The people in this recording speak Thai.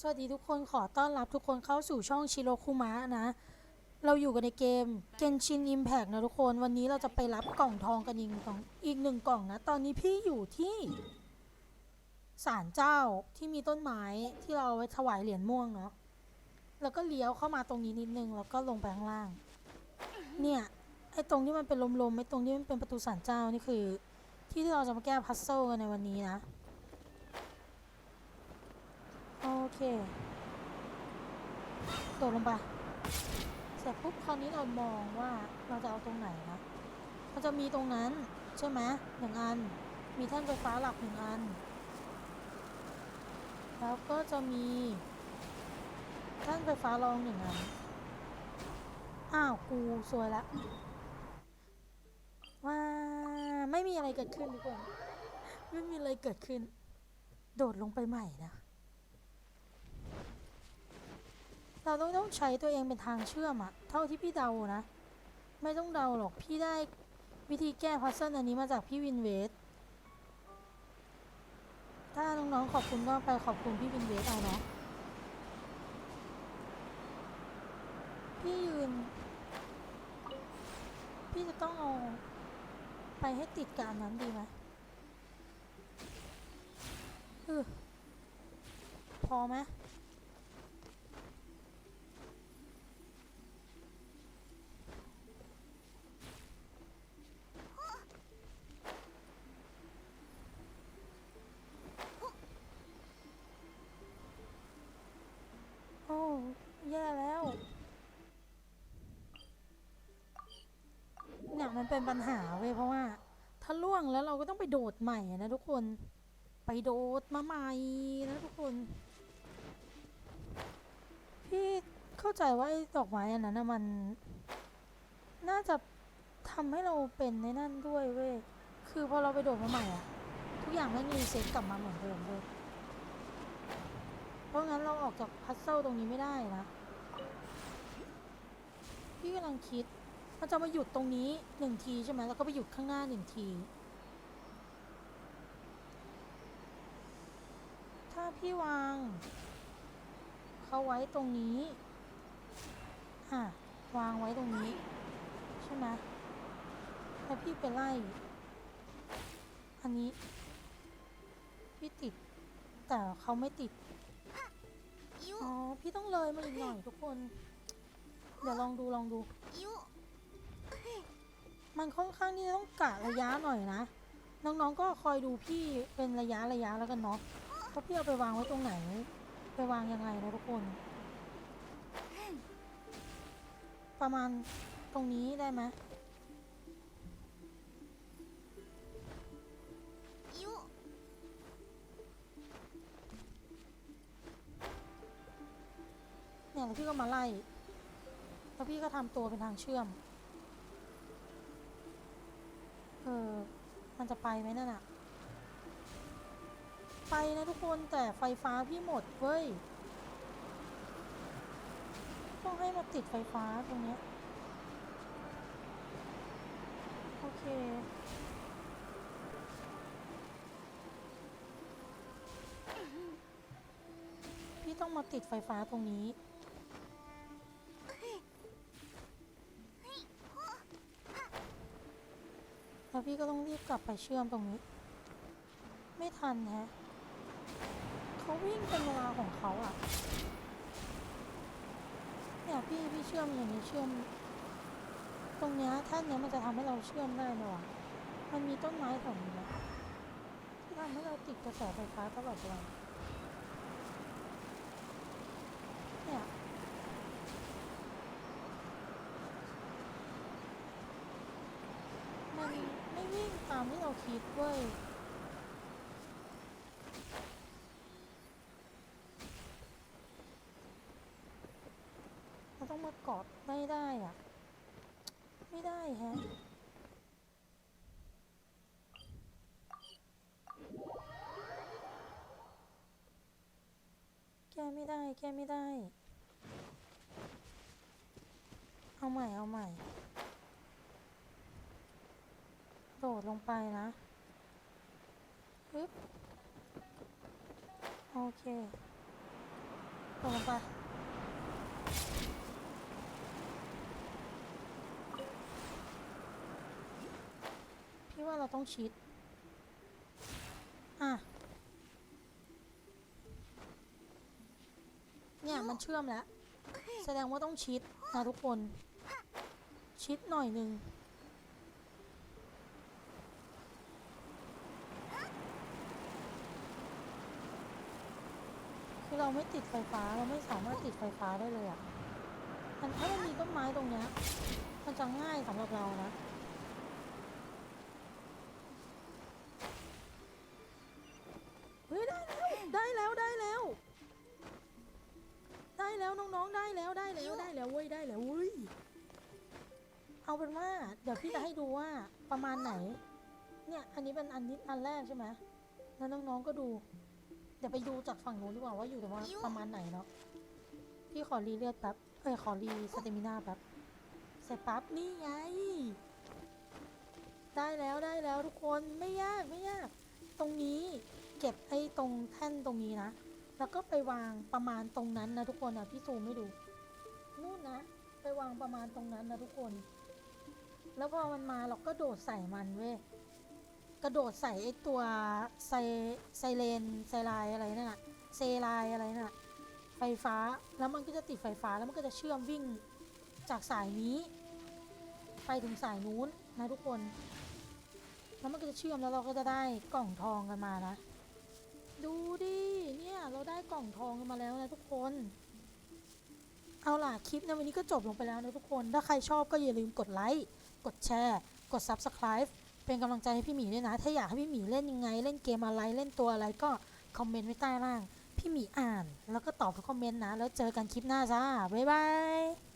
สวัสดีทุกคนขอต้อนรับทุกคนเข้าสู่ช่องชิโรคุมะนะ เราอยู่กันในเกม Genshin Impact นะทุกคนวันนี้เราจะไปรับกล่องทองกันอีกหนึ่งกล่องอีกหนึ่งกล่องนะ ตอนนี้พี่อยู่ที่ศาลเจ้าที่มีต้นไม้ที่เราเอาไว้ถวายเหรียญม่วงเนาะแล้วก็เลี้ยวเข้ามาตรงนี้นิดนึงแล้วก็ลงไปข้างล่าง เนี่ยไอ้ตรงที่มันเป็นลมๆไอ้ตรงที่มันเป็นประตูศาลเจ้านี่คือ ที่ที่เราจะมาแก้พัซเซิลกันในวันนี้นะ โอเคโดดลงไปเสร็จปุ๊บคราวนี้เรามองว่าเราจะเอาตรงไหนนะมันจะมีตรงนั้นใช่ไหมหนึ่งอัน มีแท่นไฟฟ้าหลักหนึ่งอัน แล้วก็จะมีแท่นไฟฟ้ารองหนึ่งอัน อ้าว กูสวยละว้าไม่มีอะไรเกิดขึ้นทุกคนไม่มีอะไรเกิดขึ้น โดดลงไปใหม่นะ เราต้องต้องใช้ตัวเองเป็นทางเชื่อมอะเท่าที่พี่เดานะ ไม่ต้องเดาหรอกพี่ได้วิธีแก้พัซเซิลอันนี้มาจากพี่วินเวสถ้าน้องๆขอบคุณก็ไปขอบคุณพี่วินเวสเอาเนาะพี่ยืน พี่จะต้องเอาไปให้ติดกับอันนั้นดีไหมเออพอไหม โอ้แย่แล้วเนี่ย มันเป็นปัญหาเว้ยเพราะว่า ถ้าล่วงแล้วเราก็ต้องไปโดดใหม่นะทุกคน ไปโดดมาใหม่นะทุกคน พี่เข้าใจว่าไอ้ดอกไม้อันนั้นนะมัน น่าจะทำให้เราเป็นในนั่นด้วยเว้ย คือพอเราไปโดดมาใหม่อะทุกอย่างไม่มีเซ็ตกลับมาเหมือนเดิมเลยเพราะงั้นเราออกจากพัซเซิลตรงนี้ไม่ได้นะ พี่กำลังคิด มันจะมาหยุดตรงนี้หนึ่งทีใช่ไหมแล้วก็ไปหยุดข้างหน้าหนึ่งที ถ้าพี่วางเขาไว้ตรงนี้อะวางไว้ตรงนี้ ใช่ไหมแล้วพี่ไปไล่ อันนี้ พี่ติด แต่เขาไม่ติด อ๋อ พี่ต้องเลยมาอีกหน่อยทุกคน เดี๋ยวลองดูลองดู มันค่อนข้างที่จะต้องกะระยะหน่อยนะ น้องๆก็คอยดูพี่เป็นระยะระยะแล้วกันเนาะว่าะพี่เอาไปวางไว้ตรงไหน ไปวางยังไงนะทุกคน ประมาณตรงนี้ได้ไหมเนี่ยแล้วพี่ก็มาไล่ แล้วพี่ก็ทำตัวเป็นทางเชื่อม เออ มันจะไปไหมนั่นอะไปนะทุกคนแต่ไฟฟ้าพี่หมดเว้ย ต้องให้มาติดไฟฟ้าตรงเนี้ย โอเค พี่ต้องมาติดไฟฟ้าตรงนี้ พี่ก็ต้องรีบกลับไปเชื่อมตรงนี้ ไม่ทันแฮะเขาวิ่งเป็นเวลาของเขาอะเนี่ยพี่พี่เชื่อมอย่างนี้เชื่อม ตรงเนี้ยท่านเนี้ยมันจะทำให้เราเชื่อมได้เลยว่ะมันมีต้นไม้แถวนี้นะที่ทำให้เราติดกระแสไฟฟ้าตลอดเวลาเนี่ย มันไม่วิ่งตามที่เราคิดเว้ยเราต้องมากอดไม่ได้อะ ไม่ได้แฮะแก้ไม่ได้ แก้ไม่ได้ เอาใหม่ เอาใหม่ โดดลงไปนะปึ๊บโอเคตกลงไปพี่ว่าเราต้องชิด อะ เนี่ยมันเชื่อมแล้ว แสดงว่าต้องชิดนะทุกคน ชิดหน่อยหนึ่ง คือเราไม่ติดไฟฟ้าเราไม่สามารถติดไฟฟ้าได้เลยอะ่ะมันถ้ามันมีต้นไม้ตรงเนี้ยมันจะง่ายสำหรับเรานะเฮ้ยได้แล้วได้แล้วได้แล้ว ได้แล้วน้องๆได้แล้วได้แล้วได้แล้วเว้ยได้แล้วเว้ยเอาเป็นว่าเดี๋ยวพี่จะให้ดูว่าประมาณไหน เนี่ยอันนี้เป็นอันนี้อันแรกใช่ไหมแล้วน้องๆก็ดู ดี๋ยวไปดูจากฝั่งนู้นดีกว่าว่าอยู่ตรงว่าประมาณไหนเนาะพี่ขอรีเลือดแป๊บเอ้ยขอรีสเตมินาแป๊บเสร็จปั๊บนี่ไงได้แล้วได้แล้วทุกคนไม่ยากไม่ยาก ตรงนี้เก็บไอ้ตรงแท่นตรงนี้นะ แล้วก็ไปวางประมาณตรงนั้นนะทุกคนนะพี่ซูมให้ดูนู่นนะ ไปวางประมาณตรงนั้นนะทุกคน แล้วพอมันมาเราก็โดดใส่มันเว้ย กระโดดใส่ไอ้ตัวไซไซเลนไซไลอะไรนั่นน่ะเซไลอะไรนั่นน่ะไฟฟ้าแล้วมันก็จะติดไฟฟ้าแล้วมันก็จะเชื่อมวิ่งจากสายนี้ ไปถึงสายนู้นนะทุกคน แล้วมันก็จะเชื่อมแล้วเราก็จะได้กล่องทองกันมานะ ดูดิเนี่ยเราได้กล่องทองกันมาแล้วนะทุกคนเอาล่ะ คลิปในวันนี้ก็จบลงไปแล้วนะทุกคน ถ้าใครชอบก็อย่าลืมกดไลค์ กดแชร์ กด Subscribe เป็นกำลังใจให้พี่หมีด้วยนะ ถ้าอยากให้พี่หมีเล่นยังไง เล่นเกมอะไร เล่นตัวอะไรก็คอมเมนต์ไว้ใต้ล่าง พี่หมีอ่าน แล้วก็ตอบทุกคอมเมนต์นะ แล้วเจอกันคลิปหน้าจ้า บ๊ายบาย